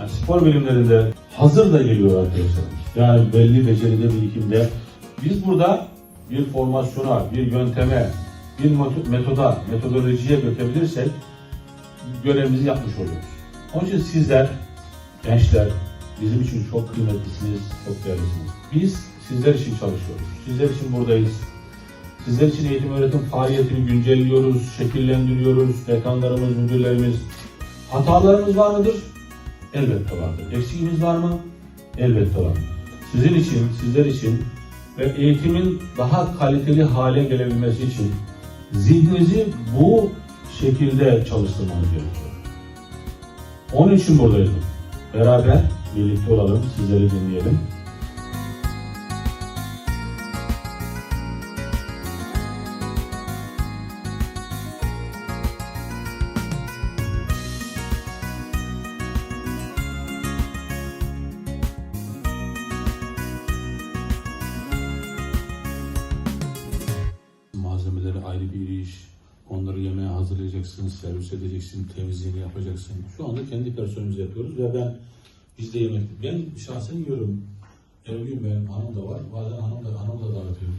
Yani spor bilimlerinde hazır da geliyor arkadaşlar. Yani belli beceride, birikimde. Biz burada bir formasyona, bir yönteme, bir metoda, metodolojiye dökebilirsek görevimizi yapmış oluyoruz. Onun için sizler, gençler, bizim için çok kıymetlisiniz, çok değerlisiniz. Biz sizler için çalışıyoruz. Sizler için buradayız. Sizler için eğitim öğretim faaliyetini güncelliyoruz, şekillendiriyoruz. Dekanlarımız, müdürlerimiz. Hatalarımız var mıdır? Elbette vardır. Eksiğimiz var mı? Elbette var. Sizin için, sizler için ve eğitimin daha kaliteli hale gelebilmesi için zihninizi bu şekilde çalıştırmanız gerekiyor. Onun için buradayız. Beraber birlikte olalım, sizleri dinleyelim. Malzemeleri ayrı bir iş. Onları yemeğe hazırlayacaksın, servis edeceksin, temizliğini yapacaksın. Şu anda kendi personelimizi yapıyoruz ve ben biz de yemek, ben şahsen yiyorum. Her gün benim hanım da var. Bazen hanım da, hanım da dağıtıyorum.